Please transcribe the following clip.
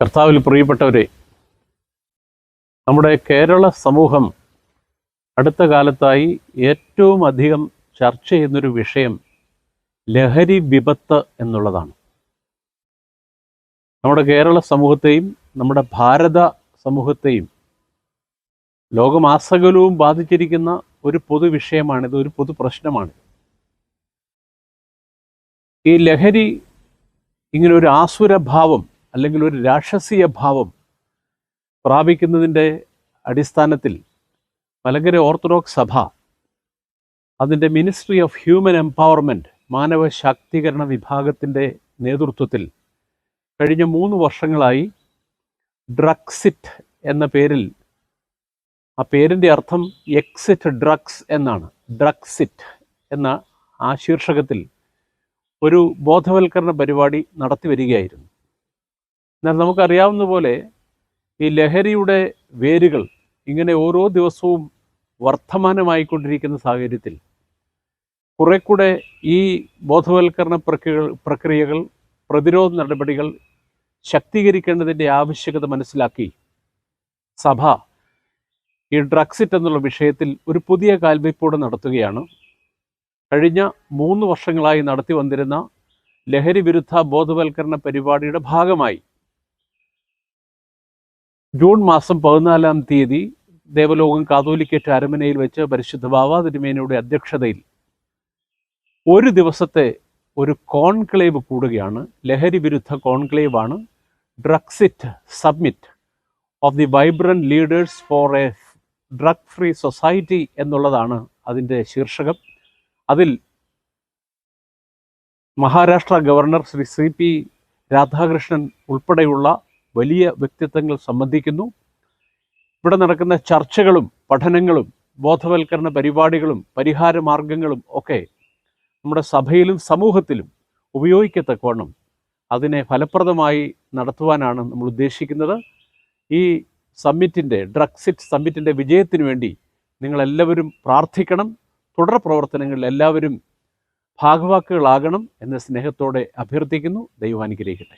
കർത്താവിൽ പ്രിയപ്പെട്ടവരെ നമ്മുടെ കേരള സമൂഹം അടുത്ത കാലത്തായി ഏറ്റവും അധികം ചർച്ച ചെയ്യുന്നൊരു വിഷയം ലഹരി വിപത്ത് എന്നുള്ളതാണ്. നമ്മുടെ കേരള സമൂഹത്തെയും നമ്മുടെ ഭാരത സമൂഹത്തെയും ലോകമാസകലവും ബാധിച്ചിരിക്കുന്ന ഒരു പൊതു പൊതുവിഷയമാണിത് ഒരു പൊതു പ്രശ്നമാണ്. ഈ ലഹരി ഇങ്ങനെ ഒരു ആസുരഭാവം അല്ലെങ്കിൽ ഒരു രാക്ഷസീയ ഭാവം പ്രാപിക്കുന്നതിന്റെ അടിസ്ഥാനത്തിൽ മലങ്കര ഓർത്തഡോക്സ് സഭ അതിന്റെ മിനിസ്ട്രി ഓഫ് ഹ്യൂമൻ എംപവർമെന്റ് മാനവ ശാക്തീകരണ വിഭാഗത്തിന്റെ നേതൃത്വത്തിൽ കഴിഞ്ഞ മൂന്ന് വർഷങ്ങളായി ഡ്രഗ്സിറ്റ് എന്ന പേരിൽ ആ പേരിന്റെ അർത്ഥം എക്സിറ്റ് ഡ്രഗ്സ് എന്നാണ്. ഡ്രഗ്സിറ്റ് എന്ന ആ ശീർഷകത്തിൽ ഒരു ബോധവൽക്കരണ പരിപാടി നടത്തി വരികയായിരുന്നു. എന്നാൽ നമുക്കറിയാവുന്ന പോലെ ഈ ലഹരിയുടെ വേരുകൾ ഇങ്ങനെ ഓരോ ദിവസവും വർദ്ധമാനമായിക്കൊണ്ടിരിക്കുന്ന സാഹചര്യത്തിൽ കുറെ കൂടെ ഈ ബോധവൽക്കരണ പ്രക്രിയകൾ പ്രക്രിയകൾ പ്രതിരോധ നടപടികൾ ശക്തീകരിക്കേണ്ടതിന്റെ ആവശ്യകത മനസ്സിലാക്കി സഭ ഈ ഡ്രഗ്സിറ്റ് എന്നുള്ള വിഷയത്തിൽ ഒരു പുതിയ കാൽവയ്പോടെ നടത്തുകയാണ്. കഴിഞ്ഞ മൂന്ന് വർഷങ്ങളായി നടത്തി വന്നിരുന്ന ലഹരി വിരുദ്ധ ബോധവൽക്കരണ പരിപാടിയുടെ ഭാഗമായി ജൂൺ മാസം പതിനാലാം തീയതി ദേവലോകം കാതോലിക്കറ്റ് അരമനയിൽ വെച്ച് പരിശുദ്ധ ബാബാ തിരുമേനയുടെ അധ്യക്ഷതയിൽ ഒരു ദിവസത്തെ ഒരു കോൺക്ലേവ് കൂടുകയാണ്. ലഹരി വിരുദ്ധ കോൺക്ലേവാണ്. ഡ്രഗ്സിറ്റ് summit of the vibrant leaders for a drug free society എന്നുള്ളതാണ് അതിന്റെ ശീർഷകം. അതിൽ Maharashtra governor Shri C P Radhakrishnan ഉൾപ്പെടെയുള്ള വലിയ വ്യക്തിത്വങ്ങൾ സംബന്ധിക്കുന്നു. ഇവിടെ നടക്കുന്ന ചർച്ചകളും പഠനങ്ങളും ബോധവൽക്കരണ പരിപാടികളും പരിഹാര മാർഗങ്ങളും ഒക്കെ നമ്മുടെ സഭയിലും സമൂഹത്തിലും ഉപയോഗിക്കത്തക്കവണ്ണം അതിനെ ഫലപ്രദമായി നടത്തുവാനാണ് നമ്മൾ ഉദ്ദേശിക്കുന്നത്. ഈ സമ്മിറ്റിന്റെ ഡ്രഗ്സിറ്റ് സമ്മിറ്റിന്റെ വിജയത്തിന് വേണ്ടി നിങ്ങളെല്ലാവരും പ്രാർത്ഥിക്കണം. തുടർ പ്രവർത്തനങ്ങളിൽ എല്ലാവരും ഭാഗവാക്കുകളാകണം എന്ന സ്നേഹത്തോടെ അഭ്യർത്ഥിക്കുന്നു. ദൈവം അനുഗ്രഹിക്കട്ടെ.